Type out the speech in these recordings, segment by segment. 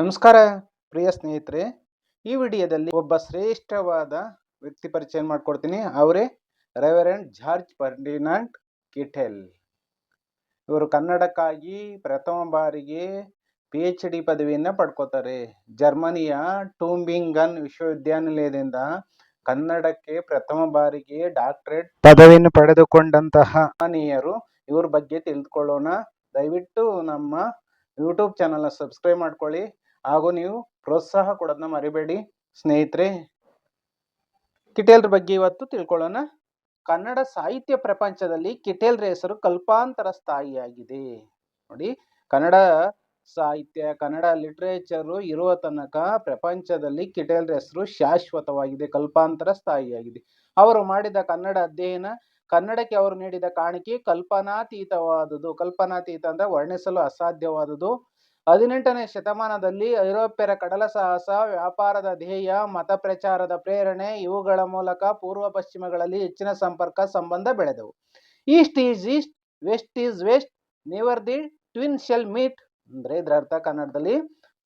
ನಮಸ್ಕಾರ, ಪ್ರಿಯ ಸ್ನೇಹಿತರೆ. ಈ ವಿಡಿಯೋದಲ್ಲಿ ಒಬ್ಬ ಶ್ರೇಷ್ಠವಾದ ವ್ಯಕ್ತಿ ಪರಿಚಯ ಮಾಡಿಕೊಡ್ತೀನಿ. ಅವರೇ ರೆವರೆಂಡ್ ಜಾರ್ಜ್ ಫರ್ಡಿನಾಂಡ್ ಕಿಟೆಲ್. ಇವರು ಕನ್ನಡಕ್ಕಾಗಿ ಪ್ರಥಮ ಬಾರಿಗೆ ಪಿ ಎಚ್ ಡಿ ಪದವಿಯನ್ನು ಪಡ್ಕೋತಾರೆ. ಜರ್ಮನಿಯ ಟೂಂಬಿಂಗನ್ ವಿಶ್ವವಿದ್ಯಾನಿಲಯದಿಂದ ಕನ್ನಡಕ್ಕೆ ಪ್ರಥಮ ಬಾರಿಗೆ ಡಾಕ್ಟರೇಟ್ ಪದವಿಯನ್ನು ಪಡೆದುಕೊಂಡಂತಹ ಮಹನೀಯರು ಇವ್ರ ಬಗ್ಗೆ ತಿಳಿದುಕೊಳ್ಳೋಣ ದಯವಿಟ್ಟು ನಮ್ಮ ಯೂಟ್ಯೂಬ್ ಚಾನಲ್ನ ಸಬ್ಸ್ಕ್ರೈಬ್ ಮಾಡ್ಕೊಳ್ಳಿ. ಹಾಗೂ ನೀವು ಪ್ರೋತ್ಸಾಹ ಕೊಡೋದನ್ನ ಮರಿಬೇಡಿ. ಸ್ನೇಹಿತರೆ, ಕಿಟೇಲ್ರ ಬಗ್ಗೆ ಇವತ್ತು ತಿಳ್ಕೊಳ್ಳೋಣ. ಕನ್ನಡ ಸಾಹಿತ್ಯ ಪ್ರಪಂಚದಲ್ಲಿ ಕಿಟೇಲ್ರ ಹೆಸರು ಕಲ್ಪಾಂತರ ಸ್ಥಾಯಿಯಾಗಿದೆ. ನೋಡಿ, ಕನ್ನಡ ಸಾಹಿತ್ಯ, ಕನ್ನಡ ಲಿಟ್ರೇಚರು ಇರುವ ತನಕ ಪ್ರಪಂಚದಲ್ಲಿ ಕಿಟೇಲ್ರ ಹೆಸರು ಶಾಶ್ವತವಾಗಿದೆ, ಕಲ್ಪಾಂತರ ಸ್ಥಾಯಿಯಾಗಿದೆ. ಅವರು ಮಾಡಿದ ಕನ್ನಡ ಅಧ್ಯಯನ, ಕನ್ನಡಕ್ಕೆ ಅವರು ನೀಡಿದ ಕಾಣಿಕೆ ಕಲ್ಪನಾತೀತವಾದುದು. ಕಲ್ಪನಾತೀತ ಅಂದ್ರೆ ವರ್ಣಿಸಲು ಅಸಾಧ್ಯವಾದುದು. ಹದಿನೆಂಟನೇ ಶತಮಾನದಲ್ಲಿ ಐರೋಪ್ಯರ ಕಡಲ ಸಾಹಸ, ವ್ಯಾಪಾರದ ಧ್ಯೇಯ, ಮತ ಪ್ರಚಾರದ ಪ್ರೇರಣೆ ಇವುಗಳ ಮೂಲಕ ಪೂರ್ವ ಪಶ್ಚಿಮಗಳಲ್ಲಿ ಹೆಚ್ಚಿನ ಸಂಪರ್ಕ, ಸಂಬಂಧ ಬೆಳೆದವು. East is east, west is west, never the twain shall meet ಅಂದ್ರೆ ಇದರ ಅರ್ಥ ಕನ್ನಡದಲ್ಲಿ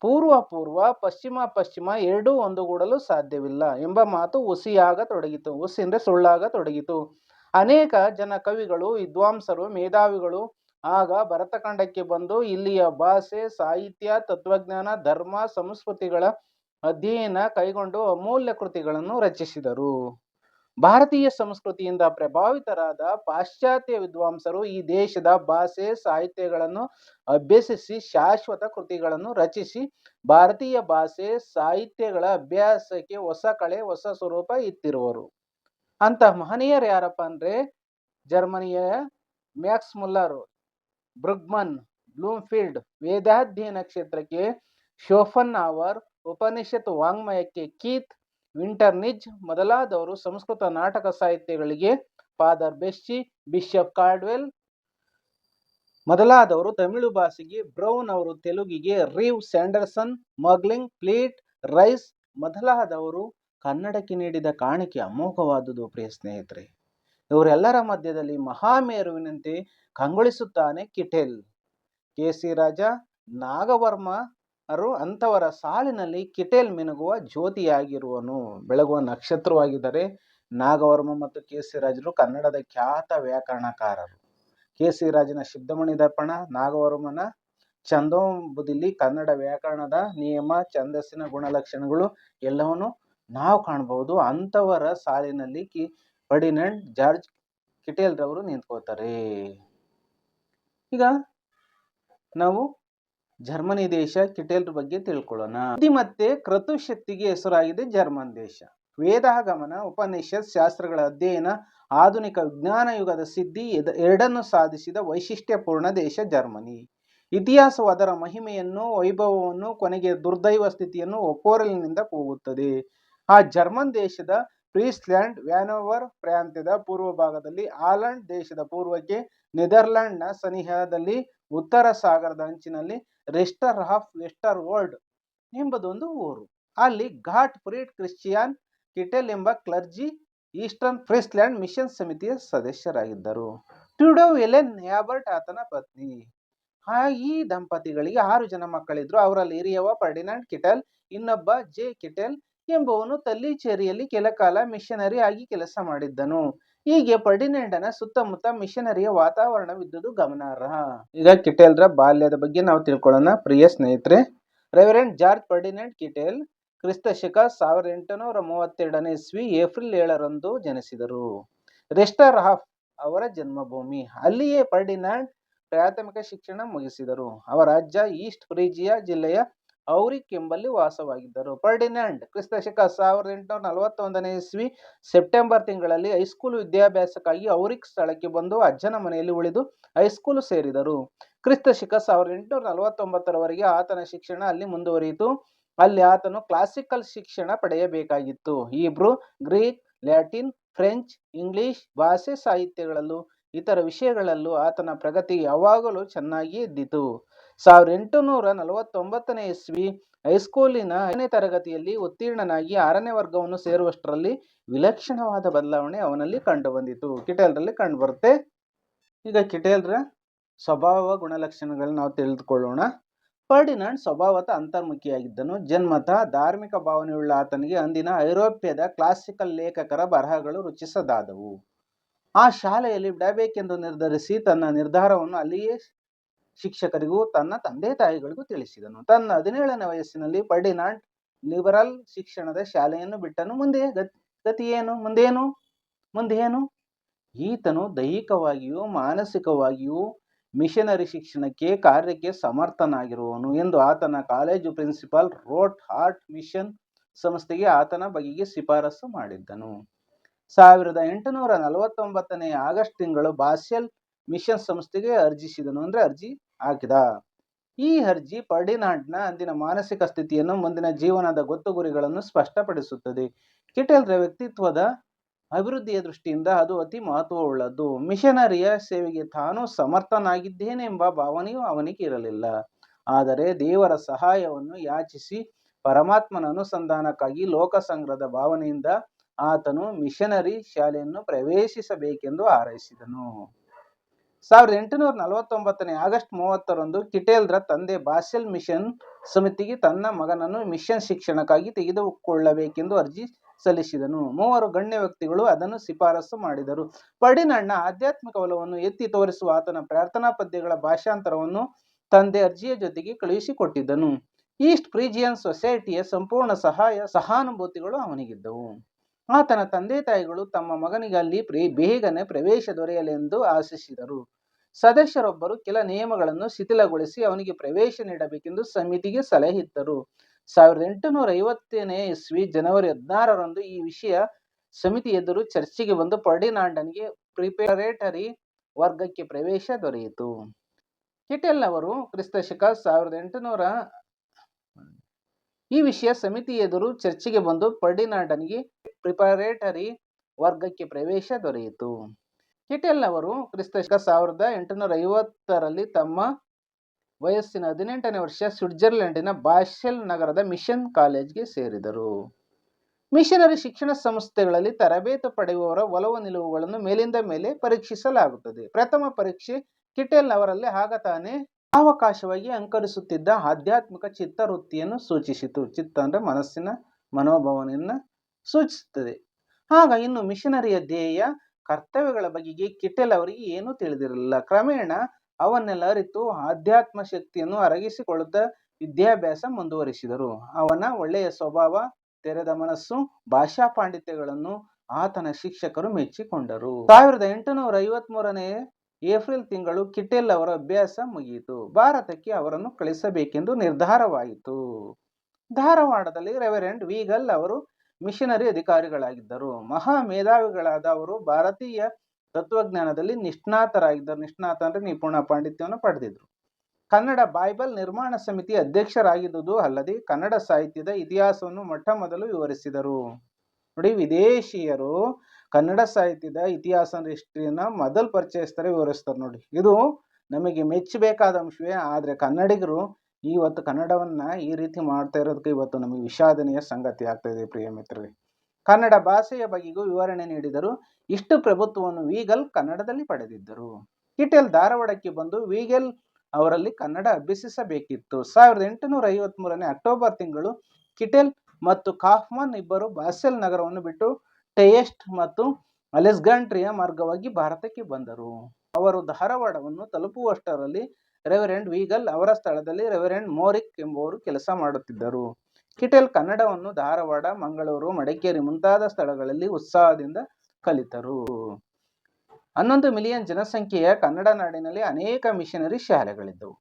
ಪೂರ್ವ ಪೂರ್ವ, ಪಶ್ಚಿಮ ಪಶ್ಚಿಮ ಎರಡೂ ಒಂದುಗೂಡಲು ಸಾಧ್ಯವಿಲ್ಲ ಎಂಬ ಮಾತು ಹುಸಿಯಾಗತೊಡಗಿತು ಹುಸಿ ಅಂದ್ರೆ ಸುಳ್ಳಾಗತೊಡಗಿತು ಅನೇಕ ಜನ ಕವಿಗಳು, ವಿದ್ವಾಂಸರು, ಮೇಧಾವಿಗಳು ಆಗ ಭರತಖಂಡಕ್ಕೆ ಬಂದು ಇಲ್ಲಿಯ ಭಾಷೆ, ಸಾಹಿತ್ಯ, ತತ್ವಜ್ಞಾನ, ಧರ್ಮ, ಸಂಸ್ಕೃತಿಗಳ ಅಧ್ಯಯನ ಕೈಗೊಂಡು ಅಮೂಲ್ಯ ಕೃತಿಗಳನ್ನು ರಚಿಸಿದರು. ಭಾರತೀಯ ಸಂಸ್ಕೃತಿಯಿಂದ ಪ್ರಭಾವಿತರಾದ ಪಾಶ್ಚಾತ್ಯ ವಿದ್ವಾಂಸರು ಈ ದೇಶದ ಭಾಷೆ, ಸಾಹಿತ್ಯಗಳನ್ನು ಅಭ್ಯಸಿಸಿ ಶಾಶ್ವತ ಕೃತಿಗಳನ್ನು ರಚಿಸಿ, ಭಾರತೀಯ ಭಾಷೆ, ಸಾಹಿತ್ಯಗಳ ಅಭ್ಯಾಸಕ್ಕೆ ಹೊಸ ಕಳೆ, ಹೊಸ ಸ್ವರೂಪ ಇತ್ತಿರುವರು ಅಂತ ಮಹನೀಯರು ಯಾರಪ್ಪ ಅಂದ್ರೆ, ಜರ್ಮನಿಯ ಮ್ಯಾಕ್ಸ್ ಮುಲ್ಲರ್. ಬ್ರುಗ್ಮನ್, ಬ್ಲೂಮ್ಫೀಲ್ಡ್, ವೇದಾಧ್ಯಯನ ಕ್ಷೇತ್ರಕ್ಕೆ ಶೋಫನ್ ಅವರ್ ಉಪನಿಷತ್ ವಾಂಗ್ಮಯಕ್ಕೆ ಕೀತ್, ವಿಂಟರ್ನಿಜ್ ಮೊದಲಾದವರು ಸಂಸ್ಕೃತ ನಾಟಕ ಸಾಹಿತ್ಯಗಳಿಗೆ ಫಾದರ್ ಬೆಸ್ಸಿ, ಬಿಷಪ್ ಕಾರ್ಡ್ವೆಲ್ ಮೊದಲಾದವರು ತಮಿಳು ಭಾಷೆಗೆ ಬ್ರೌನ್ ಅವರು ತೆಲುಗಿಗೆ Reeve Sanderson Moegling, Fleet, Rice ಮೊದಲಾದವರು ಕನ್ನಡಕ್ಕೆ ನೀಡಿದ ಕಾಣಿಕೆ ಅಮೋಘವಾದುದು ಪ್ರಿಯ ಸ್ನೇಹಿತರೆ. ಇವರೆಲ್ಲರ ಮಧ್ಯದಲ್ಲಿ ಮಹಾಮೇರುವಿನಂತೆ ಕಂಗೊಳಿಸುತ್ತಾನೆ ಕಿಟೇಲ್. ಕೆ ಸಿ ರಾಜ ನಾಗವರ್ಮ ಅವರು ಅಂಥವರ ಸಾಲಿನಲ್ಲಿ ಕಿಟೇಲ್ ಮಿನುಗುವ ಜ್ಯೋತಿಯಾಗಿರುವನು. ಬೆಳಗುವ ನಕ್ಷತ್ರವಾಗಿದ್ದರೆ ನಾಗವರ್ಮ ಮತ್ತು ಕೆ ಸಿ ರಾಜರು ಕನ್ನಡದ ಖ್ಯಾತ ವ್ಯಾಕರಣಕಾರರು. ಕೆ ಸಿ ರಾಜನ ಶುದ್ಧಮಣಿ ದರ್ಪಣ, ನಾಗವರ್ಮನ ಛಂದೋಂಬುದಿಲಿ ಕನ್ನಡ ವ್ಯಾಕರಣದ ನಿಯಮ, ಛಂದಸ್ಸಿನ ಗುಣಲಕ್ಷಣಗಳು ಎಲ್ಲವನ್ನು ನಾವು ಕಾಣಬಹುದು. ಅಂಥವರ ಸಾಲಿನಲ್ಲಿ ಕಿ ಫರ್ಡಿನೆಂಡ್ ಜಾರ್ಜ್ ಕಿಟೇಲ್ ರವರು ನಿಂತ್ಕೋತಾರೆ. ಈಗ ನಾವು ಜರ್ಮನಿ ದೇಶ ಕಿಟೇಲ್ ಬಗ್ಗೆ ತಿಳ್ಕೊಳ್ಳೋಣ. ಮತ್ತೆ ಕ್ರತುಶಕ್ತಿಗೆ ಹೆಸರಾಗಿದೆ ಜರ್ಮನ್ ದೇಶ. ವೇದಾಗಮನ ಉಪನಿಷತ್ ಶಾಸ್ತ್ರಗಳ ಅಧ್ಯಯನ, ಆಧುನಿಕ ವಿಜ್ಞಾನ ಯುಗದ ಸಿದ್ಧಿ ಎರಡನ್ನು ಸಾಧಿಸಿದ ವೈಶಿಷ್ಟ್ಯಪೂರ್ಣ ದೇಶ ಜರ್ಮನಿ. ಇತಿಹಾಸವು ಅದರ ಮಹಿಮೆಯನ್ನು ವೈಭವವನ್ನು ಕೊನೆಗೆ ದುರ್ದೈವ ಸ್ಥಿತಿಯನ್ನು ಒಕ್ಕೋರಲಿನಿಂದ ಕೂಗುತ್ತದೆ. ಆ ಜರ್ಮನ್ ದೇಶದ ಫ್ರೀಸ್ಲ್ಯಾಂಡ್ ವ್ಯಾನೋವರ್ ಪ್ರಾಂತ್ಯದ ಪೂರ್ವ ಭಾಗದಲ್ಲಿ ಆಲೆಂಡ್ ದೇಶದ ಪೂರ್ವಕ್ಕೆ ನೆದರ್ಲ್ಯಾಂಡ್ನ ಸನಿಹದಲ್ಲಿ ಉತ್ತರ ಸಾಗರದ ಅಂಚಿನಲ್ಲಿ ರೆಸ್ಟರ್ ಆಫ್ ವೆಸ್ಟರ್ ವರ್ಲ್ಡ್ ಎಂಬುದೊಂದು ಊರು. ಅಲ್ಲಿ ಘಾಟ್ ಪ್ರೀಟ್ ಕ್ರಿಶ್ಚಿಯನ್ ಕಿಟೆಲ್ ಎಂಬ ಕ್ಲರ್ಜಿ ಈಸ್ಟರ್ನ್ ಫ್ರೀಸ್ಲ್ಯಾಂಡ್ ಮಿಷನ್ ಸಮಿತಿಯ ಸದಸ್ಯರಾಗಿದ್ದರು. ಟ್ಯೂಡೋ ಎಲೆನ್ ಯಾಬರ್ಟ್ ಆತನ ಪತ್ನಿ. ಆ ಈ ದಂಪತಿಗಳಿಗೆ ಆರು ಜನ ಮಕ್ಕಳಿದ್ರು. ಅವರಲ್ಲಿ ಹಿರಿಯವ ಫರ್ಡಿನಾಂಡ್ ಕಿಟೆಲ್, ಇನ್ನೊಬ್ಬ ಜೆ ಕಿಟೆಲ್ ಎಂಬುವನು ತಲ್ಲಿಚೇರಿಯಲ್ಲಿ ಕೆಲ ಕಾಲ ಮಿಷನರಿ ಆಗಿ ಕೆಲಸ ಮಾಡಿದ್ದನು. ಹೀಗೆ ಪರ್ಡಿನೆಂಡನ ಸುತ್ತಮುತ್ತ ಮಿಷನರಿಯ ವಾತಾವರಣವಿದ್ದುದು ಗಮನಾರ್ಹ. ಈಗ ಕಿಟೇಲ್ರ ಬಾಲ್ಯದ ಬಗ್ಗೆ ನಾವು ತಿಳ್ಕೊಳ್ಳೋಣ. ಪ್ರಿಯ ಸ್ನೇಹಿತರೆ ರೆವರೆಂಡ್ ಜಾರ್ಜ್ ಪರ್ಡಿನೆಂಟ್ ಕಿಟೇಲ್ ಕ್ರಿಸ್ತ ಶಕ ಸಾವಿರದ ಎಂಟುನೂರ ಮೂವತ್ತೆರಡನೇ ಇಸ್ವಿ ಏಪ್ರಿಲ್ ಏಳರಂದು ಜನಿಸಿದರು. ರೆಸ್ಟರ್ ಹಾಫ್ ಅವರ ಜನ್ಮಭೂಮಿ. ಅಲ್ಲಿಯೇ ಪರ್ಡಿನಾಂಡ್ ಪ್ರಾಥಮಿಕ ಶಿಕ್ಷಣ ಮುಗಿಸಿದರು. ಅವರ ಅಜ್ಜ ಈಸ್ಟ್ ಫ್ರೀಜಿಯಾ ಜಿಲ್ಲೆಯ ಔರಿಕ್ ಎಂಬಲ್ಲಿ ವಾಸವಾಗಿದ್ದರು. ಫರ್ಡಿನ್ಯಾಂಡ್ ಕ್ರಿಸ್ತ ಶಕ ಸಾವಿರದ ಎಂಟುನೂರ ನಲವತ್ತೊಂದನೇ ಇಸ್ವಿ ಸೆಪ್ಟೆಂಬರ್ ತಿಂಗಳಲ್ಲಿ ಹೈಸ್ಕೂಲ್ ವಿದ್ಯಾಭ್ಯಾಸಕ್ಕಾಗಿ ಔರಿಕ್ ಸ್ಥಳಕ್ಕೆ ಬಂದು ಅಜ್ಜನ ಮನೆಯಲ್ಲಿ ಉಳಿದು ಹೈಸ್ಕೂಲ್ ಸೇರಿದರು. ಕ್ರಿಸ್ತ ಶಿಖ ಸಾವಿರದ ಎಂಟುನೂರ ನಲವತ್ತೊಂಬತ್ತರವರೆಗೆ ಆತನ ಶಿಕ್ಷಣ ಅಲ್ಲಿ ಮುಂದುವರಿಯಿತು. ಅಲ್ಲಿ ಆತನು ಕ್ಲಾಸಿಕಲ್ ಶಿಕ್ಷಣ ಪಡೆಯಬೇಕಾಗಿತ್ತು. ಇಬ್ರು ಗ್ರೀಕ್, ಲ್ಯಾಟಿನ್, ಫ್ರೆಂಚ್, ಇಂಗ್ಲಿಷ್ ಭಾಷೆ ಸಾಹಿತ್ಯಗಳಲ್ಲೂ ಇತರ ವಿಷಯಗಳಲ್ಲೂ ಆತನ ಪ್ರಗತಿ ಯಾವಾಗಲೂ ಚೆನ್ನಾಗಿ ಇದ್ದಿತು. ಸಾವಿರದ ಎಂಟುನೂರ ನಲವತ್ತೊಂಬತ್ತನೇ ಇಸ್ವಿ ಹೈಸ್ಕೂಲಿನ ಐದನೇ ತರಗತಿಯಲ್ಲಿ ಉತ್ತೀರ್ಣನಾಗಿ ಆರನೇ ವರ್ಗವನ್ನು ಸೇರುವಷ್ಟರಲ್ಲಿ ವಿಲಕ್ಷಣವಾದ ಬದಲಾವಣೆ ಅವನಲ್ಲಿ ಕಂಡು ಬಂದಿತು ಕಿಟೇಲ್ರಲ್ಲಿ ಕಂಡು ಬರುತ್ತೆ ಈಗ ಕಿಟೇಲ್ರ ಸ್ವಭಾವ ಗುಣಲಕ್ಷಣಗಳನ್ನ ನಾವು ತಿಳಿದುಕೊಳ್ಳೋಣ. ಫರ್ಡಿನಾಂಡ್ ಸ್ವಭಾವತ ಅಂತರ್ಮುಖಿಯಾಗಿದ್ದನು. ಜನ್ಮತಃ, ಧಾರ್ಮಿಕ ಭಾವನೆಯುಳ್ಳ ಆತನಿಗೆ ಅಂದಿನ ಐರೋಪ್ಯದ ಕ್ಲಾಸಿಕಲ್ ಲೇಖಕರ ಬರಹಗಳು ರುಚಿಸದಾದವು. ಆ ಶಾಲೆಯಲ್ಲಿ ಬಿಡಬೇಕೆಂದು ನಿರ್ಧರಿಸಿ ತನ್ನ ನಿರ್ಧಾರವನ್ನು ಅಲ್ಲಿಯೇ ಶಿಕ್ಷಕರಿಗೂ ತನ್ನ ತಂದೆ ತಾಯಿಗಳಿಗೂ ತಿಳಿಸಿದನು. ತನ್ನ ಹದಿನೇಳನೇ ವಯಸ್ಸಿನಲ್ಲಿ ಫರ್ಡಿನಾಂಡ್ ಲಿಬರಲ್ ಶಿಕ್ಷಣದ ಶಾಲೆಯನ್ನು ಬಿಟ್ಟನು. ಮುಂದೆ ಗತ್- ಗತಿ ಏನು ಮುಂದೇನು? ಮುಂದೇನು? ಈತನು ದೈಹಿಕವಾಗಿಯೂ ಮಾನಸಿಕವಾಗಿಯೂ ಮಿಷನರಿ ಶಿಕ್ಷಣಕ್ಕೆ ಕಾರ್ಯಕ್ಕೆ ಸಮರ್ಥನಾಗಿರುವನು ಎಂದು ಆತನ ಕಾಲೇಜು ಪ್ರಿನ್ಸಿಪಾಲ್ ರೋಟ್ ಹಾರ್ಟ್ ಮಿಷನ್ ಸಂಸ್ಥೆಗೆ ಆತನ ಬಗೆಗೆ ಶಿಫಾರಸು ಮಾಡಿದ್ದನು. ಸಾವಿರದ ಎಂಟುನೂರ ನಲವತ್ತೊಂಬತ್ತನೇ ಆಗಸ್ಟ್ ತಿಂಗಳು ಬಾಸೆಲ್ ಮಿಷನ್ ಸಂಸ್ಥೆಗೆ ಅರ್ಜಿಸಿದನು ಅಂದ್ರೆ ಅರ್ಜಿ ಹಾಕಿದ. ಈ ಅರ್ಜಿ ಪರ್ಡಿನಾಡ್ನ ಅಂದಿನ ಮಾನಸಿಕ ಸ್ಥಿತಿಯನ್ನು ಮುಂದಿನ ಜೀವನದ ಗೊತ್ತು ಗುರಿಗಳನ್ನು ಸ್ಪಷ್ಟಪಡಿಸುತ್ತದೆ ಕಿಟೆಲ್ರ ವ್ಯಕ್ತಿತ್ವದ ಅಭಿವೃದ್ಧಿಯ ದೃಷ್ಟಿಯಿಂದ ಅದು ಅತಿ ಮಹತ್ವವುಳ್ಳದ್ದು. ಮಿಷನರಿಯ ಸೇವೆಗೆ ತಾನು ಸಮರ್ಥನಾಗಿದ್ದೇನೆಂಬ ಭಾವನೆಯೂ ಅವನಿಗೆ ಇರಲಿಲ್ಲ. ಆದರೆ ದೇವರ ಸಹಾಯವನ್ನು ಯಾಚಿಸಿ ಪರಮಾತ್ಮನ ಅನುಸಂಧಾನಕ್ಕಾಗಿ ಲೋಕಸಂಗ್ರಹದ ಭಾವನೆಯಿಂದ ಆತನು ಮಿಷನರಿ ಶಾಲೆಯನ್ನು ಪ್ರವೇಶಿಸಬೇಕೆಂದು ಹಾರೈಸಿದನು. ಸಾವಿರದ ಎಂಟುನೂರ ನಲವತ್ತೊಂಬತ್ತನೇ ಆಗಸ್ಟ್ ಮೂವತ್ತರಂದು ಕಿಟೇಲ್ರ ತಂದೆ ಬಾಸೆಲ್ ಮಿಷನ್ ಸಮಿತಿಗೆ ತನ್ನ ಮಗನನ್ನು ಮಿಷನ್ ಶಿಕ್ಷಣಕ್ಕಾಗಿ ತೆಗೆದುಕೊಳ್ಳಬೇಕೆಂದು ಅರ್ಜಿ ಸಲ್ಲಿಸಿದನು. ಮೂವರು ಗಣ್ಯ ವ್ಯಕ್ತಿಗಳು ಅದನ್ನು ಶಿಫಾರಸು ಮಾಡಿದರು. ಪಡಿನಣ್ಣ ಆಧ್ಯಾತ್ಮಿಕ ಒಲವನ್ನು ಎತ್ತಿ ತೋರಿಸುವ ಆತನ ಪ್ರಾರ್ಥನಾ ಪದ್ಯಗಳ ಭಾಷಾಂತರವನ್ನು ತಂದೆ ಅರ್ಜಿಯ ಜೊತೆಗೆ ಕಳುಹಿಸಿಕೊಟ್ಟಿದ್ದನು. ಈಸ್ಟ್ ಫ್ರೀಜಿಯನ್ ಸೊಸೈಟಿಯ ಸಂಪೂರ್ಣ ಸಹಾಯ, ಸಹಾನುಭೂತಿಗಳು ಅವನಿಗಿದ್ದವು. ಆತನ ತಂದೆ ತಾಯಿಗಳು ತಮ್ಮ ಮಗನಿಗೆ ಅಲ್ಲಿ ಬೇಗನೆ ಪ್ರವೇಶ ದೊರೆಯಲೆಂದು ಆಶಿಸಿದರು. ಸದಸ್ಯರೊಬ್ಬರು ಕೆಲ ನಿಯಮಗಳನ್ನು ಶಿಥಿಲಗೊಳಿಸಿ ಅವನಿಗೆ ಪ್ರವೇಶ ನೀಡಬೇಕೆಂದು ಸಮಿತಿಗೆ ಸಲಹೆ ಇತ್ತರು ಸಾವಿರದ ಎಂಟುನೂರ ಐವತ್ತನೇ ಇಸ್ವಿ ಜನವರಿ ಹದಿನಾರರಂದು ಈ ವಿಷಯ ಸಮಿತಿ ಎದುರು ಚರ್ಚೆಗೆ ಬಂದು ಫರ್ಡಿನಾಂಡನ್ಗೆ ಪ್ರಿಪರೇಟರಿ ವರ್ಗಕ್ಕೆ ಪ್ರವೇಶ ದೊರೆಯಿತು. ಕಿಟೆಲ್ ಅವರು ಕ್ರಿಸ್ತಶಕ ಸಾವಿರದ ಎಂಟುನೂರ ಈ ವಿಷಯ ಸಮಿತಿ ಎದುರು ಚರ್ಚೆಗೆ ಬಂದು ಫರ್ಡಿನಾಂಡನ್ಗೆ ಪ್ರಿಪರೇಟರಿ ವರ್ಗಕ್ಕೆ ಪ್ರವೇಶ ದೊರೆಯಿತು. ಕಿಟೆಲ್ ಅವರು ಕ್ರಿಸ್ತಶಕ ಸಾವಿರದ ಎಂಟುನೂರ ಐವತ್ತರಲ್ಲಿ ತಮ್ಮ ವಯಸ್ಸಿನ ಹದಿನೆಂಟನೇ ವರ್ಷ ಸ್ವಿಟ್ಜರ್ಲೆಂಡಿನ ಬಾಷೆಲ್ ನಗರದ ಮಿಷನ್ ಕಾಲೇಜ್ಗೆ ಸೇರಿದರು. ಮಿಷನರಿ ಶಿಕ್ಷಣ ಸಂಸ್ಥೆಗಳಲ್ಲಿ ತರಬೇತಿ ಪಡೆಯುವವರ ಒಲವು ನಿಲುವುಗಳನ್ನು ಮೇಲಿಂದ ಮೇಲೆ ಪರೀಕ್ಷಿಸಲಾಗುತ್ತದೆ. ಪ್ರಥಮ ಪರೀಕ್ಷೆ ಕಿಟೆಲ್ ಅವರಲ್ಲಿ ಆಗ ತಾನೇ ಅವಕಾಶವಾಗಿ ಅಂಕರಿಸುತ್ತಿದ್ದ ಆಧ್ಯಾತ್ಮಿಕ ಚಿತ್ತವೃತ್ತಿಯನ್ನು ಸೂಚಿಸಿತು. ಚಿತ್ತ ಅಂದ್ರೆ ಮನಸ್ಸಿನ ಮನೋಭಾವನೆಯನ್ನ ಸೂಚಿಸುತ್ತದೆ. ಆಗ ಇನ್ನು ಮಿಷನರಿಯ ಧ್ಯೇಯ ಕರ್ತವ್ಯಗಳ ಬಗೆಗೆ ಕಿಟೆಲ್ ಅವರಿಗೆ ಏನೂ ತಿಳಿದಿರಲಿಲ್ಲ. ಕ್ರಮೇಣ ಅವನ್ನೆಲ್ಲ ಅರಿತು ಆಧ್ಯಾತ್ಮ ಶಕ್ತಿಯನ್ನು ಅರಗಿಸಿಕೊಳ್ಳುತ್ತಾ ವಿದ್ಯಾಭ್ಯಾಸ ಮುಂದುವರಿಸಿದರು. ಅವನ ಒಳ್ಳೆಯ ಸ್ವಭಾವ, ತೆರೆದ ಮನಸ್ಸು, ಭಾಷಾ ಪಾಂಡಿತ್ಯಗಳನ್ನು ಆತನ ಶಿಕ್ಷಕರು ಮೆಚ್ಚಿಕೊಂಡರು. ಸಾವಿರದ ಎಂಟುನೂರ ಐವತ್ತ್ ಮೂರನೇ ಏಪ್ರಿಲ್ ತಿಂಗಳು ಕಿಟೆಲ್ ಅವರ ಅಭ್ಯಾಸ ಮುಗಿಯಿತು. ಭಾರತಕ್ಕೆ ಅವರನ್ನು ಕಳಿಸಬೇಕೆಂದು ನಿರ್ಧಾರವಾಯಿತು. ಧಾರವಾಡದಲ್ಲಿ ರೆವರೆಂಡ್ ವೀಗಲ್ ಅವರು ಮಿಷನರಿ ಅಧಿಕಾರಿಗಳಾಗಿದ್ದರು. ಮಹಾ ಮೇಧಾವಿಗಳಾದ ಅವರು ಭಾರತೀಯ ತತ್ವಜ್ಞಾನದಲ್ಲಿ ನಿಷ್ಣಾತರಾಗಿದ್ದರು. ನಿಷ್ಣಾತ ಅಂದರೆ ನಿಪುಣ ಪಾಂಡಿತ್ಯವನ್ನು ಪಡೆದಿದ್ರು. ಕನ್ನಡ ಬೈಬಲ್ ನಿರ್ಮಾಣ ಸಮಿತಿ ಅಧ್ಯಕ್ಷರಾಗಿದ್ದುದು ಅಲ್ಲದೆ ಕನ್ನಡ ಸಾಹಿತ್ಯದ ಇತಿಹಾಸವನ್ನು ಮೊಟ್ಟ ಮೊದಲು ವಿವರಿಸಿದರು. ನೋಡಿ, ವಿದೇಶಿಯರು ಕನ್ನಡ ಸಾಹಿತ್ಯದ ಇತಿಹಾಸ ಹಿಸ್ಟ್ರಿಯನ್ನ ಮೊದಲು ಪರಿಚಯಿಸ್ತಾರೆ, ವಿವರಿಸ್ತಾರೆ ನೋಡಿ. ಇದು ನಮಗೆ ಮೆಚ್ಚಬೇಕಾದ ಅಂಶವೇ. ಆದರೆ ಕನ್ನಡಿಗರು ಇವತ್ತು ಕನ್ನಡವನ್ನ ಈ ರೀತಿ ಮಾಡ್ತಾ ಇರೋದಕ್ಕೆ ಇವತ್ತು ನಮಗೆ ವಿಷಾದನೀಯ ಸಂಗತಿ ಆಗ್ತಾ ಇದೆ, ಪ್ರಿಯ ಮಿತ್ರರೇ. ಕನ್ನಡ ಭಾಷೆಯ ಬಗೆಗೂ ವಿವರಣೆ ನೀಡಿದರು. ಇಷ್ಟು ಪ್ರಭುತ್ವವನ್ನು ವೀಗಲ್ ಕನ್ನಡದಲ್ಲಿ ಪಡೆದಿದ್ದರು. ಕಿಟೆಲ್ ಧಾರವಾಡಕ್ಕೆ ಬಂದು ವೀಗಲ್ ಅವರಲ್ಲಿ ಕನ್ನಡ ಅಭ್ಯಸಿಸಬೇಕಿತ್ತು. ಸಾವಿರದ ಎಂಟುನೂರ ಐವತ್ತ್ ಮೂರನೇ ಅಕ್ಟೋಬರ್ ತಿಂಗಳು ಕಿಟೆಲ್ ಮತ್ತು ಕಾಫ್ಮನ್ ಇಬ್ಬರು ಬಾಸೆಲ್ ನಗರವನ್ನು ಬಿಟ್ಟು ಟೆಯೆಸ್ಟ್ ಮತ್ತು ಅಲೆಸ್ಗಾಂಟ್ರಿಯ ಮಾರ್ಗವಾಗಿ ಭಾರತಕ್ಕೆ ಬಂದರು. ಅವರು ಧಾರವಾಡವನ್ನು ತಲುಪುವಷ್ಟರಲ್ಲಿ ರೆವರೆಂಡ್ ವೀಗಲ್ ಅವರ ಸ್ಥಳದಲ್ಲಿ ರೆವರೆಂಡ್ ಮೋರಿಕ್ ಎಂಬುವರು ಕೆಲಸ ಮಾಡುತ್ತಿದ್ದರು. ಕಿಟೆಲ್ ಕನ್ನಡವನ್ನು ಧಾರವಾಡ, ಮಂಗಳೂರು, ಮಡಿಕೇರಿ ಮುಂತಾದ ಸ್ಥಳಗಳಲ್ಲಿ ಉತ್ಸಾಹದಿಂದ ಕಲಿತರು. ಹನ್ನೊಂದು ಮಿಲಿಯನ್ ಜನಸಂಖ್ಯೆಯ ಕನ್ನಡ ನಾಡಿನಲ್ಲಿ ಅನೇಕ ಮಿಷನರಿ ಶಾಲೆಗಳಿದ್ದವು.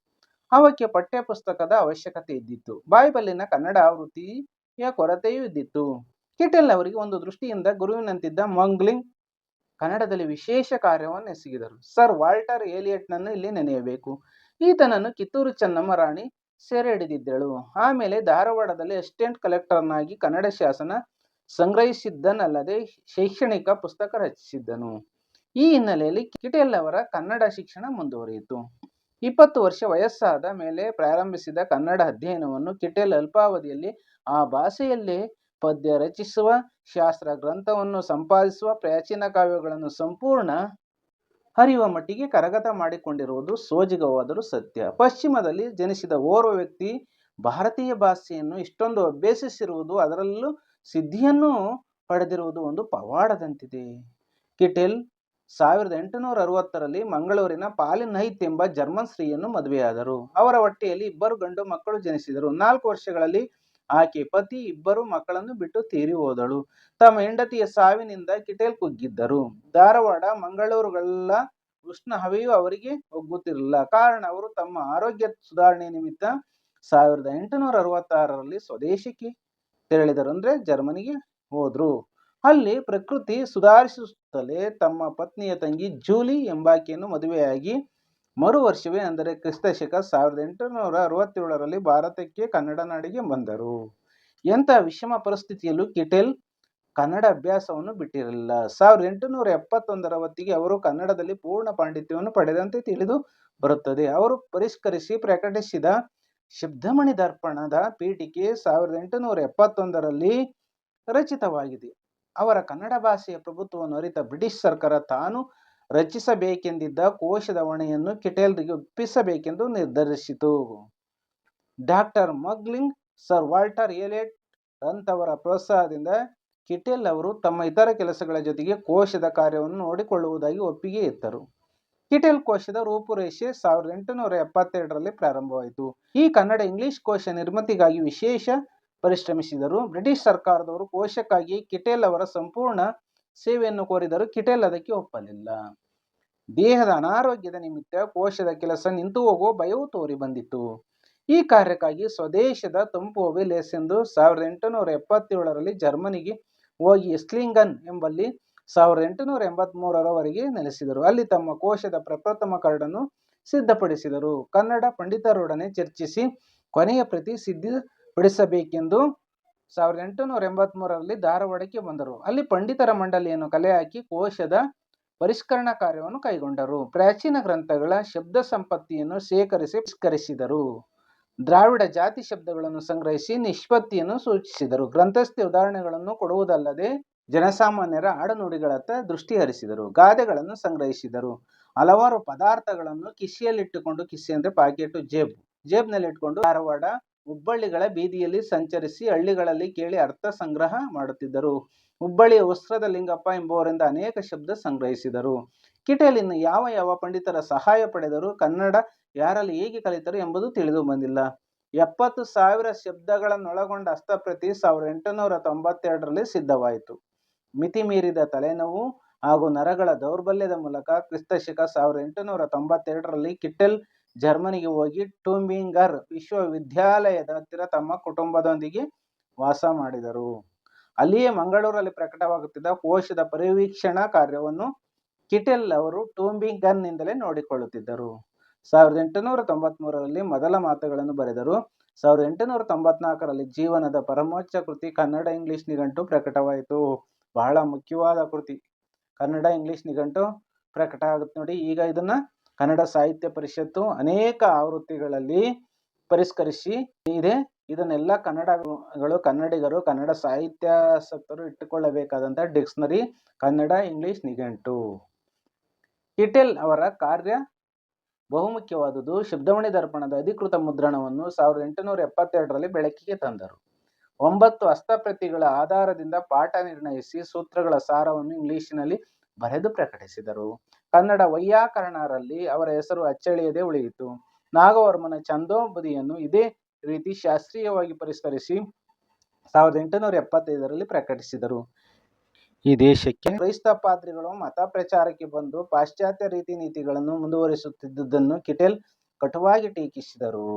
ಅವಕ್ಕೆ ಪಠ್ಯ ಪುಸ್ತಕದ ಅವಶ್ಯಕತೆ ಇದ್ದಿತ್ತು. ಬೈಬಲಿನ ಕನ್ನಡ ಆವೃತ್ತಿಯ ಕೊರತೆಯೂ ಇದ್ದಿತ್ತು. ಕಿಟೆಲ್ ಅವರಿಗೆ ಒಂದು ದೃಷ್ಟಿಯಿಂದ ಗುರುವಿನಂತಿದ್ದ ಮಂಗ್ಲಿಂಗ್ ಕನ್ನಡದಲ್ಲಿ ವಿಶೇಷ ಕಾರ್ಯವನ್ನು ಎಸಗಿದರು ಸರ್ ವಾಲ್ಟರ್ ಏಲಿಯಟ್ನನ್ನು ಇಲ್ಲಿ ನೆನೆಯಬೇಕು. ಈತನನ್ನು ಕಿತ್ತೂರು ಚೆನ್ನಮ್ಮ ರಾಣಿ ಸೆರೆ ಹಿಡಿದಿದ್ದಳು ಆಮೇಲೆ ಧಾರವಾಡದಲ್ಲಿ ಅಸಿಸ್ಟೆಂಟ್ ಕಲೆಕ್ಟರ್ನಾಗಿ ಕನ್ನಡ ಶಾಸನ ಸಂಗ್ರಹಿಸಿದ್ದನಲ್ಲದೆ ಶೈಕ್ಷಣಿಕ ಪುಸ್ತಕ ರಚಿಸಿದ್ದನು. ಈ ಹಿನ್ನೆಲೆಯಲ್ಲಿ ಕಿಟೆಲ್ ಅವರ ಕನ್ನಡ ಶಿಕ್ಷಣ ಮುಂದುವರಿಯಿತು. ಇಪ್ಪತ್ತು ವರ್ಷ ವಯಸ್ಸಾದ ಮೇಲೆ ಪ್ರಾರಂಭಿಸಿದ ಕನ್ನಡ ಅಧ್ಯಯನವನ್ನು ಕಿಟೆಲ್ ಅಲ್ಪಾವಧಿಯಲ್ಲಿ ಆ ಭಾಷೆಯಲ್ಲೇ ಪದ್ಯ ರಚಿಸುವ, ಶಾಸ್ತ್ರ ಗ್ರಂಥವನ್ನು ಸಂಪಾದಿಸುವ, ಪ್ರಾಚೀನ ಕಾವ್ಯಗಳನ್ನು ಸಂಪೂರ್ಣ ಹರಿಯುವ ಮಟ್ಟಿಗೆ ಕರಗತ ಮಾಡಿಕೊಂಡಿರುವುದು ಸೋಜಿಗವಾದರೂ ಸತ್ಯ. ಪಶ್ಚಿಮದಲ್ಲಿ ಜನಿಸಿದ ಓರ್ವ ವ್ಯಕ್ತಿ ಭಾರತೀಯ ಭಾಷೆಯನ್ನು ಇಷ್ಟೊಂದು ಅಭ್ಯಸಿಸಿರುವುದು, ಅದರಲ್ಲೂ ಸಿದ್ಧಿಯನ್ನು ಪಡೆದಿರುವುದು ಒಂದು ಪವಾಡದಂತಿದೆ. ಕಿಟೆಲ್, ಸಾವಿರದ ಎಂಟುನೂರ ಅರವತ್ತರಲ್ಲಿ ಮಂಗಳೂರಿನ ಪಾಲಿನ್ ಹೈತ್ ಎಂಬ ಜರ್ಮನ್ ಸ್ತ್ರೀಯನ್ನು ಮದುವೆಯಾದರು. ಅವರ ಹೊಟ್ಟೆಯಲ್ಲಿ ಇಬ್ಬರು ಗಂಡು ಮಕ್ಕಳು ಜನಿಸಿದರು. ನಾಲ್ಕು ವರ್ಷಗಳಲ್ಲಿ ಆಕೆ ಪತಿ ಇಬ್ಬರು ಮಕ್ಕಳನ್ನು ಬಿಟ್ಟು ತೀರಿ ಹೋದಳು. ತಮ್ಮ ಹೆಂಡತಿಯ ಸಾವಿನಿಂದ ಕಿಟೇಲ್ ಕುಗ್ಗಿದ್ದರು. ಧಾರವಾಡ ಮಂಗಳೂರುಗಳ ಉಷ್ಣ ಹವೆಯು ಅವರಿಗೆ ಒಗ್ಗುತ್ತಿರಲಿಲ್ಲ. ಕಾರಣ ಅವರು ತಮ್ಮ ಆರೋಗ್ಯ ಸುಧಾರಣೆ ನಿಮಿತ್ತ ಸಾವಿರದ ಎಂಟುನೂರ ಅರವತ್ತಾರರಲ್ಲಿ ಸ್ವದೇಶಕ್ಕೆ ತೆರಳಿದರು ಅಂದ್ರೆ ಜರ್ಮನಿಗೆ ಹೋದ್ರು. ಅಲ್ಲಿ ಪ್ರಕೃತಿ ಸುಧಾರಿಸುತ್ತಲೇ ತಮ್ಮ ಪತ್ನಿಯ ತಂಗಿ ಜೂಲಿ ಎಂಬಾಕೆಯನ್ನು ಮದುವೆಯಾಗಿ ಮರು ವರ್ಷವೇ ಅಂದರೆ ಕ್ರಿಸ್ತಶಕ ಸಾವಿರದ ಎಂಟುನೂರ ಅರವತ್ತೇಳರಲ್ಲಿ ಭಾರತಕ್ಕೆ ಕನ್ನಡ ನಾಡಿಗೆ ಬಂದರು. ಎಂಥ ವಿಷಮ ಪರಿಸ್ಥಿತಿಯಲ್ಲೂ ಕಿಟೆಲ್ ಕನ್ನಡ ಅಭ್ಯಾಸವನ್ನು ಬಿಟ್ಟಿರಲಿಲ್ಲ. ಸಾವಿರದ ಎಂಟುನೂರ ಎಪ್ಪತ್ತೊಂದರ ಹೊತ್ತಿಗೆ ಅವರು ಕನ್ನಡದಲ್ಲಿ ಪೂರ್ಣ ಪಾಂಡಿತ್ಯವನ್ನು ಪಡೆದಂತೆ ತಿಳಿದು ಬರುತ್ತದೆ. ಅವರು ಪರಿಷ್ಕರಿಸಿ ಪ್ರಕಟಿಸಿದ ಶಬ್ದಮಣಿ ದರ್ಪಣದ ಪೀಠಿಕೆ ಸಾವಿರದ ಎಂಟುನೂರ ಎಪ್ಪತ್ತೊಂದರಲ್ಲಿ ರಚಿತವಾಗಿದೆ. ಅವರ ಕನ್ನಡ ಭಾಷೆಯ ಪ್ರಭುತ್ವವನ್ನು ಅರಿತ ಬ್ರಿಟಿಷ್ ಸರ್ಕಾರ ತಾನು ರಚಿಸಬೇಕೆಂದಿದ್ದ ಕೋಶದ ಹೊಣೆಯನ್ನು ಕಿಟೆಲ್ರಿಗೆ ಒಪ್ಪಿಸಬೇಕೆಂದು ನಿರ್ಧರಿಸಿತು. Doctor Mogling, sir Walter Elliot ಅಂತವರ ಪ್ರೋತ್ಸಾಹದಿಂದ ಕಿಟೆಲ್ ಅವರು ತಮ್ಮ ಇತರ ಕೆಲಸಗಳ ಜೊತೆಗೆ ಕೋಶದ ಕಾರ್ಯವನ್ನು ನೋಡಿಕೊಳ್ಳುವುದಾಗಿ ಒಪ್ಪಿಗೆ ಇತ್ತರು. ಕಿಟೆಲ್ ಕೋಶದ ರೂಪುರೇಷೆ ಸಾವಿರದ ಎಂಟುನೂರ ಎಪ್ಪತ್ತೆರಡರಲ್ಲಿ ಪ್ರಾರಂಭವಾಯಿತು. ಈ ಕನ್ನಡ ಇಂಗ್ಲಿಷ್ ಕೋಶ ನಿರ್ಮಿತಿಗಾಗಿ ವಿಶೇಷ ಪರಿಶ್ರಮಿಸಿದರು. ಬ್ರಿಟಿಷ್ ಸರ್ಕಾರದವರು ಕೋಶಕ್ಕಾಗಿ ಕಿಟೆಲ್ ಅವರ ಸಂಪೂರ್ಣ ಸೇವೆಯನ್ನು ಕೋರಿದರು ಕಿಟೆಲ್ ಅದಕ್ಕೆ ಒಪ್ಪಲಿಲ್ಲ. ದೇಹದ ಅನಾರೋಗ್ಯದ ನಿಮಿತ್ತ ಕೋಶದ ಕೆಲಸ ನಿಂತು ಹೋಗುವ ಭಯವು ತೋರಿ ಬಂದಿತ್ತು. ಈ ಕಾರ್ಯಕ್ಕಾಗಿ ಸ್ವದೇಶದ ತಂಪು ಎಂದು ಸಾವಿರದ ಎಂಟುನೂರ ಎಪ್ಪತ್ತೇಳರಲ್ಲಿ ಜರ್ಮನಿಗೆ ಹೋಗಿ ಎಸ್ಲಿಂಗನ್ ಎಂಬಲ್ಲಿ ಸಾವಿರದ ಎಂಟುನೂರ ಎಂಬತ್ಮೂರರವರೆಗೆ ನೆಲೆಸಿದರು. ಅಲ್ಲಿ ತಮ್ಮ ಕೋಶದ ಪ್ರಪ್ರಥಮ ಕರಡನ್ನು ಸಿದ್ಧಪಡಿಸಿದರು. ಕನ್ನಡ ಪಂಡಿತರೊಡನೆ ಚರ್ಚಿಸಿ ಕೊನೆಯ ಪ್ರತಿ ಸಿದ್ಧಪಡಿಸಬೇಕೆಂದು ಸಾವಿರದ ಎಂಟುನೂರ ಎಂಬತ್ಮೂರರಲ್ಲಿ ಧಾರವಾಡಕ್ಕೆ ಬಂದರು. ಅಲ್ಲಿ ಪಂಡಿತರ ಮಂಡಳಿಯನ್ನು ಕಲೆ ಹಾಕಿ ಕೋಶದ ಪರಿಷ್ಕರಣಾ ಕಾರ್ಯವನ್ನು ಕೈಗೊಂಡರು. ಪ್ರಾಚೀನ ಗ್ರಂಥಗಳ ಶಬ್ದ ಸಂಪತ್ತಿಯನ್ನು ಶೇಖರಿಸಿ ಪರಿಷ್ಕರಿಸಿದರು. ದ್ರಾವಿಡ ಜಾತಿ ಶಬ್ದಗಳನ್ನು ಸಂಗ್ರಹಿಸಿ ನಿಷ್ಪತ್ತಿಯನ್ನು ಸೂಚಿಸಿದರು. ಗ್ರಂಥಸ್ಥಿ ಉದಾಹರಣೆಗಳನ್ನು ಕೊಡುವುದಲ್ಲದೆ ಜನಸಾಮಾನ್ಯರ ಆಡುನುಡಿಗಳತ್ತ ದೃಷ್ಟಿ ಹರಿಸಿದರು. ಗಾದೆಗಳನ್ನು ಸಂಗ್ರಹಿಸಿದರು. ಹಲವಾರು ಪದಾರ್ಥಗಳನ್ನು ಕಿಸೆಯಲ್ಲಿಟ್ಟುಕೊಂಡು ಕಿಸೆ ಅಂದ್ರೆ ಪಾಕೆಟ್ ಜೇಬ್. ಜೇಬ್ನಲ್ಲಿಟ್ಕೊಂಡು ಧಾರವಾಡ ಹುಬ್ಬಳ್ಳಿಗಳ ಬೀದಿಯಲ್ಲಿ ಸಂಚರಿಸಿ ಹಳ್ಳಿಗಳಲ್ಲಿ ಕೇಳಿ ಅರ್ಥ ಸಂಗ್ರಹ ಮಾಡುತ್ತಿದ್ದರು. ಹುಬ್ಬಳ್ಳಿಯ ವಸ್ತ್ರದ ಲಿಂಗಪ್ಪ ಎಂಬುವರಿಂದ ಅನೇಕ ಶಬ್ದ ಸಂಗ್ರಹಿಸಿದರು. ಕಿಟೇಲಿನ ಯಾವ ಯಾವ ಪಂಡಿತರ ಸಹಾಯ ಪಡೆದರು ಕನ್ನಡ ಯಾರಲ್ಲಿ ಹೇಗೆ ಕಲಿತರು ಎಂಬುದು ತಿಳಿದು ಬಂದಿಲ್ಲ. ಎಪ್ಪತ್ತು ಸಾವಿರ ಶಬ್ದಗಳನ್ನೊಳಗೊಂಡ ಹಸ್ತಪ್ರತಿ ಸಾವಿರದ ಎಂಟುನೂರ ತೊಂಬತ್ತೆರಡರಲ್ಲಿ ಸಿದ್ಧವಾಯಿತು. ಮಿತಿ ಮೀರಿದ ತಲೆನೋವು ಹಾಗೂ ನರಗಳ ದೌರ್ಬಲ್ಯದ ಮೂಲಕ ಕ್ರಿಸ್ತಶಕ ಸಾವಿರದ ಎಂಟುನೂರ ತೊಂಬತ್ತೆರಡರಲ್ಲಿ ಕಿಟ್ಟೆಲ್ ಜರ್ಮನಿಗೆ ಹೋಗಿ ಟೂಂಬಿಂಗರ್ ವಿಶ್ವವಿದ್ಯಾಲಯದ ಹತ್ತಿರ ತಮ್ಮ ಕುಟುಂಬದೊಂದಿಗೆ ವಾಸ ಮಾಡಿದರು. ಅಲ್ಲಿಯೇ ಮಂಗಳೂರಲ್ಲಿ ಪ್ರಕಟವಾಗುತ್ತಿದ್ದ ಕೋಶದ ಪರಿವೀಕ್ಷಣಾ ಕಾರ್ಯವನ್ನು ಕಿಟೆಲ್ ಅವರು ಟೂಂಬಿಂಗನ್ನಿಂದಲೇ ನೋಡಿಕೊಳ್ಳುತ್ತಿದ್ದರು. ಸಾವಿರದ ಎಂಟುನೂರ ತೊಂಬತ್ಮೂರರಲ್ಲಿ ಮೊದಲ ಮಾತುಗಳನ್ನು ಬರೆದರು. ಸಾವಿರದ ಎಂಟುನೂರ ತೊಂಬತ್ನಾಲ್ಕರಲ್ಲಿ ಜೀವನದ ಪರಮೋಚ್ಚ ಕೃತಿ ಕನ್ನಡ ಇಂಗ್ಲಿಷ್ ನಿಘಂಟು ಪ್ರಕಟವಾಯಿತು. ಬಹಳ ಮುಖ್ಯವಾದ ಕೃತಿ ಕನ್ನಡ ಇಂಗ್ಲಿಷ್ ನಿಘಂಟು ಪ್ರಕಟ ಆಗುತ್ತೆ ನೋಡಿ, ಈಗ ಇದನ್ನ ಕನ್ನಡ ಸಾಹಿತ್ಯ ಪರಿಷತ್ತು ಅನೇಕ ಆವೃತ್ತಿಗಳಲ್ಲಿ ಪರಿಷ್ಕರಿಸಿ ಇದೆ. ಇದನ್ನೆಲ್ಲ ಕನ್ನಡಗಳು, ಕನ್ನಡಿಗರು, ಕನ್ನಡ ಸಾಹಿತ್ಯಾಸಕ್ತರು ಇಟ್ಟುಕೊಳ್ಳಬೇಕಾದಂಥ ಡಿಕ್ಷನರಿ ಕನ್ನಡ, ಇಂಗ್ಲಿಷ್, ನಿಘಂಟು. ಕಿಟೆಲ್ ಅವರ ಕಾರ್ಯ ಬಹುಮುಖ್ಯವಾದುದು. ಶಬ್ದಮಣಿ ದರ್ಪಣದ ಅಧಿಕೃತ ಮುದ್ರಣವನ್ನು ಸಾವಿರದ ಎಂಟುನೂರ ಎಪ್ಪತ್ತೆರಡರಲ್ಲಿ ಬೆಳಕಿಗೆ ತಂದರು. ಒಂಬತ್ತು ಹಸ್ತಪ್ರತಿಗಳ ಆಧಾರದಿಂದ ಪಾಠ ನಿರ್ಣಯಿಸಿ ಸೂತ್ರಗಳ ಸಾರವನ್ನು ಇಂಗ್ಲಿಷಿನಲ್ಲಿ ಬರೆದು ಪ್ರಕಟಿಸಿದರು. ಕನ್ನಡ ವೈಯಾಕರಣರಲ್ಲಿ ಅವರ ಹೆಸರು ಅಚ್ಚಳಿಯದೆ ಉಳಿಯಿತು. ನಾಗವರ್ಮನ ಛಂದೋಬದಿಯನ್ನು ಇದೇ ರೀತಿ ಶಾಸ್ತ್ರೀಯವಾಗಿ ಪರಿಷ್ಕರಿಸಿ ಸಾವಿರದ ಎಂಟುನೂರ ಎಪ್ಪತ್ತೈದರಲ್ಲಿ ಪ್ರಕಟಿಸಿದರು. ಈ ದೇಶಕ್ಕೆ ಕ್ರೈಸ್ತ ಪಾದ್ರಿಗಳು ಮತ ಪ್ರಚಾರಕ್ಕೆ ಬಂದು ಪಾಶ್ಚಾತ್ಯ ರೀತಿ ನೀತಿಗಳನ್ನು ಮುಂದುವರಿಸುತ್ತಿದ್ದುದನ್ನು ಕಿಟೆಲ್ ಕಟುವಾಗಿ ಟೀಕಿಸಿದರು.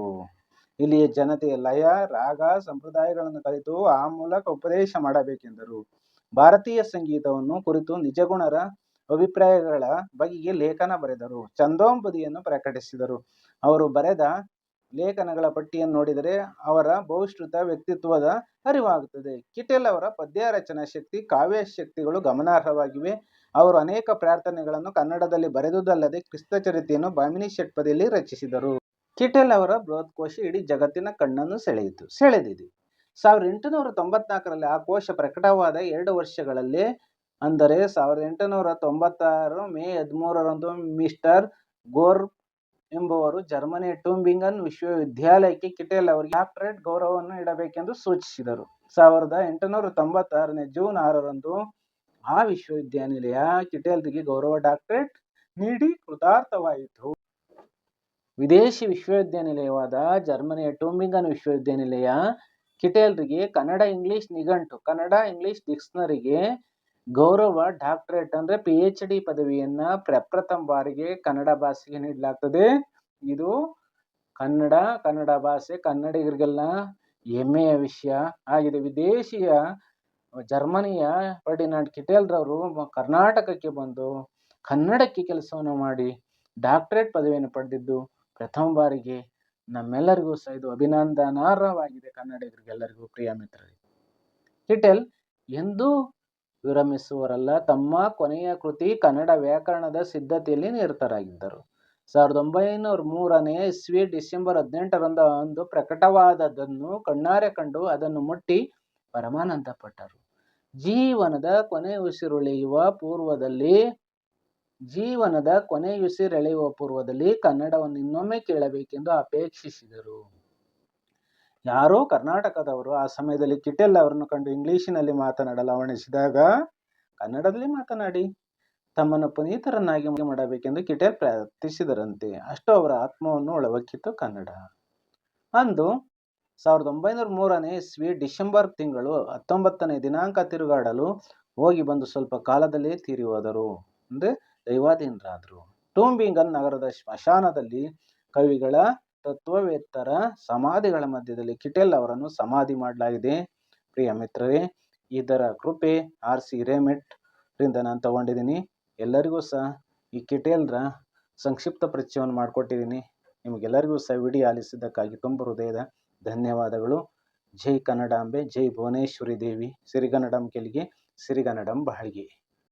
ಇಲ್ಲಿಯ ಜನತೆಯ ಲಯ, ರಾಗ, ಸಂಪ್ರದಾಯಗಳನ್ನು ಕಲಿತು ಆ ಮೂಲಕ ಉಪದೇಶ ಮಾಡಬೇಕೆಂದರು. ಭಾರತೀಯ ಸಂಗೀತವನ್ನು ಕುರಿತು ನಿಜಗುಣರ ಅಭಿಪ್ರಾಯಗಳ ಬಗೆಗೆ ಲೇಖನ ಬರೆದರು. ಚಂದೋಂಬದಿಯನ್ನು ಪ್ರಕಟಿಸಿದರು. ಅವರು ಬರೆದ ಲೇಖನಗಳ ಪಟ್ಟಿಯನ್ನು ನೋಡಿದರೆ ಅವರ ಬಹುಶ್ರುತ ವ್ಯಕ್ತಿತ್ವದ ಅರಿವಾಗುತ್ತದೆ. ಕಿಟೆಲ್ ಅವರ ಪದ್ಯ ರಚನಾ ಶಕ್ತಿ, ಕಾವ್ಯ ಶಕ್ತಿಗಳು ಗಮನಾರ್ಹವಾಗಿವೆ. ಅವರು ಅನೇಕ ಪ್ರಾರ್ಥನೆಗಳನ್ನು ಕನ್ನಡದಲ್ಲಿ ಬರೆದುದಲ್ಲದೆ ಕ್ರಿಸ್ತಚರಿತೆಯನ್ನು ಬಾಮಿನಿ ಷಟ್ಪದಿಯಲ್ಲಿ ರಚಿಸಿದರು. ಕಿಟೆಲ್ ಅವರ ಬೃಹತ್ಕೋಶ ಇಡೀ ಜಗತ್ತಿನ ಕಣ್ಣನ್ನು ಸೆಳೆಯಿತು, ಸೆಳೆದಿದೆ. ಸಾವಿರದ ಎಂಟುನೂರ ತೊಂಬತ್ನಾಲ್ಕರಲ್ಲಿ ಆ ಕೋಶ ಪ್ರಕಟವಾದ ಎರಡು ವರ್ಷಗಳಲ್ಲೇ ಅಂದರೆ ಸಾವಿರದ ಎಂಟುನೂರ ತೊಂಬತ್ತಾರು ಮೇ ಹದಿಮೂರರಂದು ಮಿಸ್ಟರ್ ಗೋರ್ ಎಂಬುವರು ಜರ್ಮನಿಯ ಟೂಂಬಿಂಗನ್ ವಿಶ್ವವಿದ್ಯಾಲಯಕ್ಕೆ ಕಿಟೇಲ್ ಅವರಿಗೆ ಡಾಕ್ಟರೇಟ್ ಗೌರವವನ್ನು ನೀಡಬೇಕೆಂದು ಸೂಚಿಸಿದರು. ಸಾವಿರದ ಎಂಟುನೂರ ತೊಂಬತ್ತಾರನೇ ಜೂನ್ ಆರರಂದು ಆ ವಿಶ್ವವಿದ್ಯಾನಿಲಯ ಕಿಟೇಲ್ರಿಗೆ ಗೌರವ ಡಾಕ್ಟರೇಟ್ ನೀಡಿ ಕೃತಾರ್ಥವಾಯಿತು. ವಿದೇಶಿ ವಿಶ್ವವಿದ್ಯಾನಿಲಯವಾದ ಜರ್ಮನಿಯ ಟೂಂಬಿಂಗನ್ ವಿಶ್ವವಿದ್ಯಾನಿಲಯ ಕಿಟೇಲ್ರಿಗೆ ಕನ್ನಡ, ಇಂಗ್ಲಿಷ್ ನಿಘಂಟು, ಕನ್ನಡ, ಇಂಗ್ಲಿಷ್ ಡಿಕ್ಷನರಿಗೆ ಗೌರವ ಡಾಕ್ಟರೇಟ್ ಅಂದರೆ ಪಿ ಎಚ್ ಡಿ ಪದವಿಯನ್ನ ಪ್ರಪ್ರಥಮ ಬಾರಿಗೆ ಕನ್ನಡ ಭಾಷೆಗೆ ನೀಡಲಾಗ್ತದೆ. ಇದು ಕನ್ನಡ ಕನ್ನಡ ಭಾಷೆ ಕನ್ನಡಿಗರಿಗೆಲ್ಲ ಹೆಮ್ಮೆಯ ವಿಷಯ ಆಗಿದೆ. ವಿದೇಶಿಯ, ಜರ್ಮನಿಯ ಫರ್ಡಿನಾಂಡ್ ಕಿಟೇಲ್ರವರು ಕರ್ನಾಟಕಕ್ಕೆ ಬಂದು ಕನ್ನಡಕ್ಕೆ ಕೆಲಸವನ್ನು ಮಾಡಿ ಡಾಕ್ಟರೇಟ್ ಪದವಿಯನ್ನು ಪಡೆದಿದ್ದು ಪ್ರಥಮ ಬಾರಿಗೆ ನಮ್ಮೆಲ್ಲರಿಗೂ ಸಹ ಇದು ಅಭಿನಂದನಾರ್ಹವಾಗಿದೆ ಕನ್ನಡಿಗರಿಗೆಲ್ಲರಿಗೂ ಪ್ರಿಯ ಮಿತ್ರರೇ. ಕಿಟೇಲ್, ಎಂದೂ ವಿರಮಿಸುವರಲ್ಲ. ತಮ್ಮ ಕೊನೆಯ ಕೃತಿ ಕನ್ನಡ ವ್ಯಾಕರಣದ ಸಿದ್ಧತೆಯಲ್ಲಿ ನಿರತರಾಗಿದ್ದರು. ಸಾವಿರದ ಒಂಬೈನೂರ ಮೂರನೇ ಇಸ್ವಿ ಡಿಸೆಂಬರ್ ಹದಿನೆಂಟರಂದು ಅಂದು ಪ್ರಕಟವಾದದ್ದನ್ನು ಕಣ್ಣಾರೆ ಕಂಡು ಅದನ್ನು ಮುಟ್ಟಿ ಪರಮಾನಂದ ಪಟ್ಟರು ಜೀವನದ ಕೊನೆಯುಸಿರುಳಿಯುವ ಪೂರ್ವದಲ್ಲಿ, ಜೀವನದ ಕೊನೆಯುಸಿರೆಳೆಯುವ ಪೂರ್ವದಲ್ಲಿ ಕನ್ನಡವನ್ನು ಇನ್ನೊಮ್ಮೆ ಕೇಳಬೇಕೆಂದು ಅಪೇಕ್ಷಿಸಿದರು. ಯಾರೋ ಕರ್ನಾಟಕದವರು ಆ ಸಮಯದಲ್ಲಿ ಕಿಟೆಲ್ ಅವರನ್ನು ಕಂಡು ಇಂಗ್ಲೀಷಿನಲ್ಲಿ ಮಾತನಾಡಲು ಅವಣಿಸಿದಾಗ ಕನ್ನಡದಲ್ಲಿ ಮಾತನಾಡಿ, ತಮ್ಮನ್ನು ಪುನೀತರನ್ನಾಗಿ ಮಾಡಬೇಕೆಂದು ಕಿಟೆಲ್ ಪ್ರಾರ್ಥಿಸಿದರಂತೆ. ಅಷ್ಟು ಅವರ ಆತ್ಮವನ್ನು ಒಳವಕ್ಕಿತ್ತು ಕನ್ನಡ. ಅಂದು ಸಾವಿರದ ಒಂಬೈನೂರ ಮೂರನೇ ಇಸ್ವಿ ಡಿಸೆಂಬರ್ ತಿಂಗಳು ಹತ್ತೊಂಬತ್ತನೇ ದಿನಾಂಕ ತಿರುಗಾಡಲು ಹೋಗಿ ಬಂದು ಸ್ವಲ್ಪ ಕಾಲದಲ್ಲೇ ತೀರಿ ಹೋದರು. ಅಂದರೆ ದೈವಾಧೀನರಾದರು. ಟೂಂಬಿಂಗನ್ ನಗರದ ಸ್ಮಶಾನದಲ್ಲಿ ಕವಿಗಳ ತತ್ವವೇತ್ತರ ಸಮಾಧಿಗಳ ಮಧ್ಯದಲ್ಲಿ ಕಿಟೇಲ್ ಅವರನ್ನು ಸಮಾಧಿ ಮಾಡಲಾಗಿದೆ. ಪ್ರಿಯ ಮಿತ್ರರೇ, ಇದರ ಕೃಪೆ ಆರ್ ಸಿ ರೇಮೆಟ್ ರಿಂದ ನಾನು ತಗೊಂಡಿದ್ದೀನಿ. ಎಲ್ಲರಿಗೂ ಸಹ ಈ ಕಿಟೇಲ್ರ ಸಂಕ್ಷಿಪ್ತ ಪರಿಚಯವನ್ನು ಮಾಡಿಕೊಟ್ಟಿದ್ದೀನಿ. ನಿಮಗೆಲ್ಲರಿಗೂ ಸಹ ವಿಡಿಯೋ ಆಲಿಸಿದ್ದಕ್ಕಾಗಿ ತುಂಬ ಹೃದಯದ ಧನ್ಯವಾದಗಳು. ಜೈ ಕನ್ನಡಾಂಬೆ, ಜೈ ಭುವನೇಶ್ವರಿ ದೇವಿ, ಸಿರಿಗನ್ನಡಂ ಕೆಲಿಗೆ, ಸಿರಿಗನ್ನಡಂ ಬಾಳ್ಗೆ